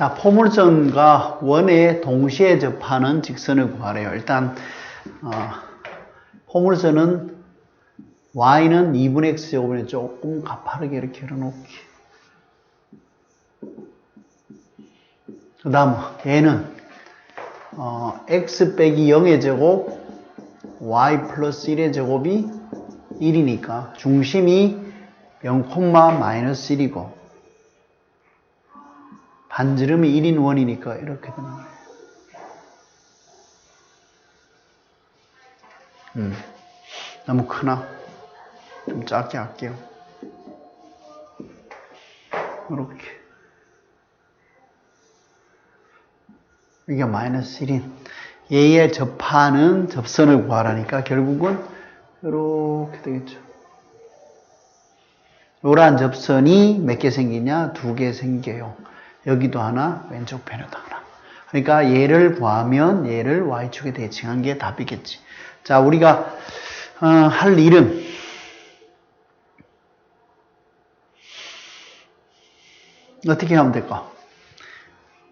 자, 포물선과 원에 동시에 접하는 직선을 구하래요. 일단 어, 포물선은 y는 2분의 x제곱에 조금 가파르게 이렇게 그려놓기. 그 다음 얘는 어, x 빼기 0의 제곱 y 플러스 1의 제곱이 1이니까 중심이 0, 마이너스 1이고 반지름이 1인 원이니까 이렇게 되는 거예요. 음, 너무 크나? 좀 작게 할게요. 이렇게. 이게 마이너스 1인. 얘에 접하는 접선을 구하라니까 결국은 이렇게 되겠죠. 노란 접선이 몇 개 생기냐? 두 개 생겨요. 여기도 하나, 왼쪽 편에도 하나. 그러니까 얘를 구하면 얘를 y축에 대칭한 게 답이겠지. 자, 우리가 어, 할 일은 어떻게 하면 될까?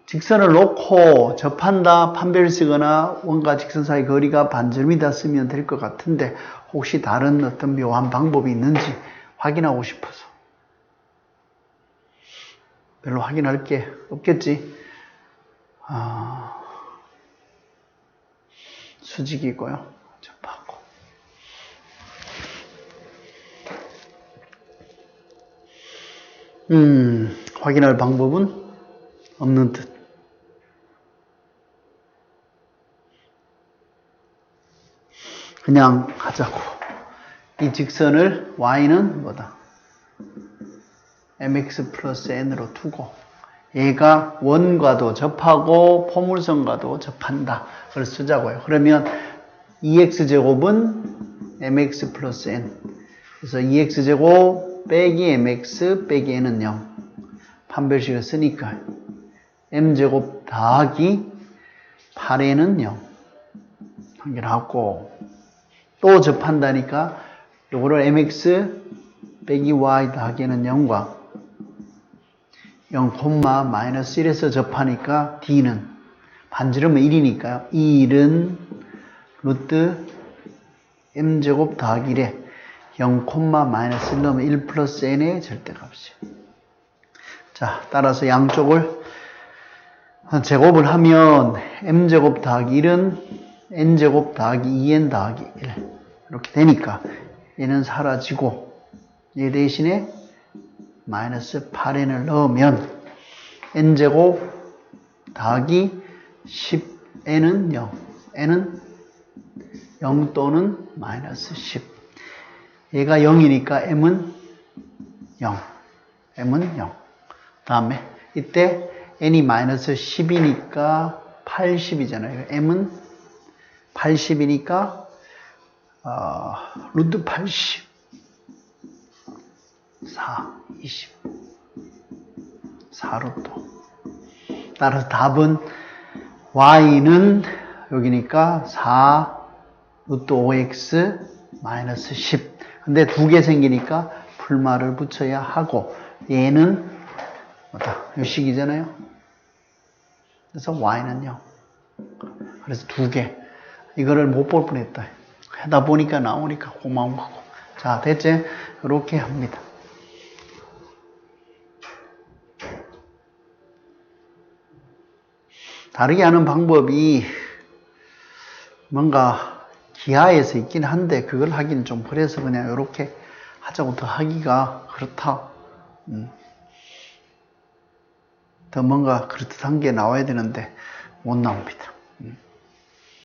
직선을 놓고 접한다, 판별을 쓰거나 원과 직선 사이 거리가 반절미다 쓰면 될 것 같은데 혹시 다른 어떤 묘한 방법이 있는지 확인하고 싶어서 별로 확인할 게 없겠지. 아, 수직이고요. 접하고. 음, 확인할 방법은 없는 듯. 그냥 하자고. 이 직선을 y는 뭐다? Mx 플러스 n으로 두고 얘가 원과도 접하고 포물선과도 접한다. 그걸 쓰자고요. 그러면 2x제곱은 mx 플러스 n 그래서 2x제곱 빼기 mx 빼기 n은 0 판별식을 쓰니까 m제곱 더하기 8n은 0 판결하고 또 접한다니까 요거를 mx 빼기 y 더하기는 0과 0, 마이너스 1에서 접하니까 d는 반지름은 1이니까요. 이 1은 루트 m제곱 더하기 1에 0, 마이너스 1 넣으면 1 플러스 n의 절대값이죠. 자, 따라서 양쪽을 제곱을 하면 m제곱 더하기 1은 n제곱 더하기 2n 더하기 1 이렇게 되니까 얘는 사라지고 얘 대신에 마이너스 8n을 넣으면 n제곱 더하기 10n은 0 n은 0 또는 마이너스 10 얘가 0이니까 m은 0 m은 0 다음에 이때 n이 마이너스 10이니까 80이잖아요. M은 80이니까 어, 루트 80 4, 20 4루트 따라서 답은 y는 여기니까 4 루트 5x 마이너스 10 근데 두 개 생기니까 풀말을 붙여야 하고 얘는 뭐다. 요식이잖아요. 그래서 y는 0 그래서 두 개. 이거를 못 볼 뻔했다. 하다 보니까 나오니까 고마운 거고. 자 됐지? 이렇게 합니다 다르게 하는 방법이 뭔가 기하에서 있긴 한데 그걸 하기는 좀 그래서 그냥 이렇게 하자고 더 하기가 그렇다. 음. 더 뭔가 그렇듯한 게 나와야 되는데 못 나옵니다. 음.